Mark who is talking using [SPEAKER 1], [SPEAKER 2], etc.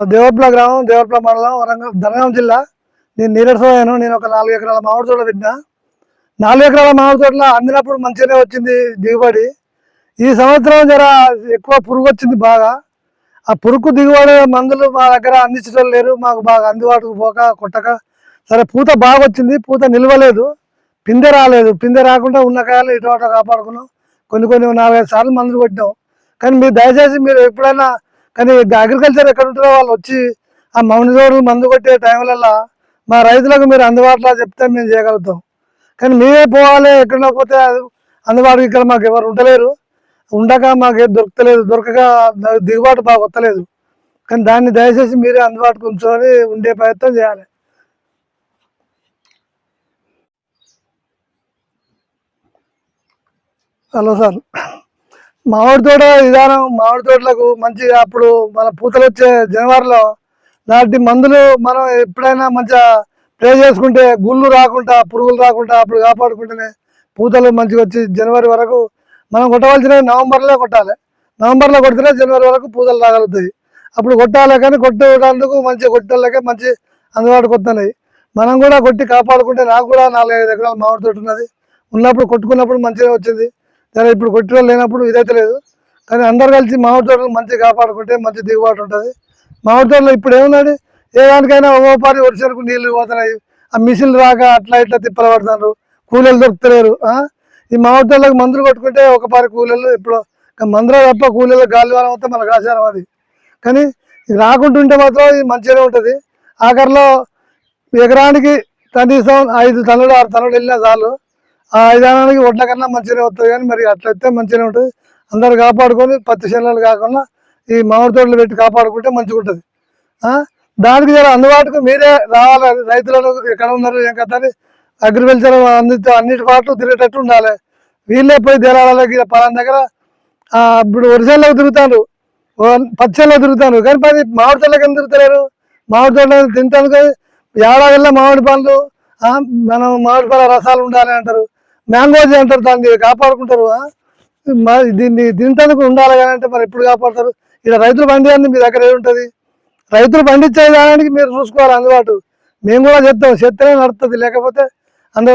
[SPEAKER 1] దేవప్ల గ్రామం దేవప్ల మండలం వరంగల్ ధనగాం జిల్లా. నేను నీరసమయ్యాను నేను ఒక నాలుగు ఎకరాల మామిడి తోట పెట్టిన. నాలుగు ఎకరాల మామిడి తోటలో అందినప్పుడు మంచిగానే వచ్చింది దిగుబడి. ఈ సంవత్సరం జర ఎక్కువ పురుగు వచ్చింది బాగా. ఆ పురుగు దిగుబడి మందులు మా దగ్గర అందించడం లేరు మాకు బాగా అందుబాటుకు పోక కొట్టక. సరే పూత బాగా వచ్చింది పూత నిలవలేదు. పిందె రాలేదు. పిందె రాకుండా ఉన్న కాయలు ఇటు అటు కాపాడుకున్నాం. కొన్ని కొన్ని నాలుగైదు సార్లు మందులు కొట్టినాం. కానీ మీరు దయచేసి మీరు ఎప్పుడైనా కానీ అగ్రికల్చర్ ఎక్కడ ఉంటారో వాళ్ళు వచ్చి ఆ మౌని జోరులు మందు కొట్టే టైంలలో మా రైతులకు మీరు అందుబాటులో చెప్తే మేము చేయగలుగుతాం. కానీ మేమే పోవాలి ఎక్కడ పోతే అందుబాటులో ఇక్కడ మాకు ఎవరు ఉండలేరు. ఉండక మాకు దొరకలేదు దొరకక దిగుబాటు బాగా వస్తలేదు. కానీ దాన్ని దయచేసి మీరే అందుబాటుకు ఉంచుకొని ఉండే ప్రయత్నం చేయాలి. Hello sir. మామిడి తోట విధానం మామిడి తోటలకు మంచిగా అప్పుడు మన పూతలు వచ్చే జనవరిలో నాటి మందులు మనం ఎప్పుడైనా మంచిగా ప్లే చేసుకుంటే గుళ్ళు రాకుండా పురుగులు రాకుండా అప్పుడు కాపాడుకుంటేనే పూతలు మంచిగా వచ్చి జనవరి వరకు మనం కొట్టవలసినవి నవంబర్లో కొట్టాలి. నవంబర్లో కొడితేనే జనవరి వరకు పూతలు రాగలుగుతాయి. అప్పుడు కొట్టాలి కానీ కొట్టేటందుకు మంచిగా కొట్టేళ్ళకే మంచి అందుబాటుకు వస్తున్నాయి. మనం కూడా కొట్టి కాపాడుకుంటే నాకు కూడా నాలుగైదు ఎకరాల మామిడి తోట ఉన్నది. ఉన్నప్పుడు కొట్టుకున్నప్పుడు మంచిగా వచ్చింది. సరే ఇప్పుడు కొట్టిన లేనప్పుడు ఇదైతే లేదు. కానీ అందరు కలిసి మామిడి తోటలు మంచిగా కాపాడుకుంటే మంచి దిగుబాటు ఉంటుంది. మామిడి తోటలో ఇప్పుడు ఏమున్నది ఏ దానికైనా ఓ పారి వర్షాలకు నీళ్ళు పోతున్నాయి. ఆ మిషన్లు రాక అట్లా ఇట్లా తిప్పలు పడుతున్నారు. కూలీలు దొరుకుతలేరు ఈ మామిడి తోటలకు మందులు కొట్టుకుంటే ఒక పారి కూలీలు ఇప్పుడు మందులో తప్ప కూలీలు గాలి వారం వస్తే మనకు ఆచారం అది. కానీ ఇది రాకుంటుంటే మాత్రం ఇది మంచిగానే ఉంటుంది. ఆఖరిలో ఎకరానికి కనీసం ఐదు టన్నులు ఆరు టన్నులు వెళ్ళినా చాలు. ఆ విధానానికి ఒడ్ల కన్నా మంచిగానే వస్తుంది కానీ మరి అట్లయితే మంచిగానే ఉంటుంది. అందరు కాపాడుకొని పత్తి చేనులు కాకుండా ఈ మామిడి తోటలు పెట్టి కాపాడుకుంటే మంచిగా ఉంటుంది. ఆ? దానికి జర అందుబాటుకు మీరే రావాలి. రైతులను ఎక్కడ ఉన్నారు ఏం కదా అగ్రికల్చర్ అందించే అన్నిటి పాటు తిరిగేటట్టు ఉండాలి. వీళ్ళే పోయి దేరాలకి పలాన దగ్గర ఇప్పుడు ఒరిసెల్లో తిరుగుతారు పచ్చల్లో తిరుగుతారు కానీ పది మామిడి తోటలకు ఎందుకు తిరుగుతలేరు? మామిడి తోటలో తింటాను కానీ ఏడాదిలో మామిడి పండ్లు మనం మామిడి పళ్ళ రసాలు ఉండాలి అంటారు. మ్యాంగోజ్ అంటారు దాన్ని కాపాడుకుంటారు మరి దీన్ని తింటానికి ఉండాలి కానీ అంటే మరి ఎప్పుడు కాపాడతారు? ఇలా రైతులు పండియాలని మీ దగ్గర ఏముంటుంది? రైతులు పండించే దానికి మీరు చూసుకోవాలి అందుబాటు. మేము కూడా చెప్తాం చెత్తనే నడుతుంది లేకపోతే అందరూ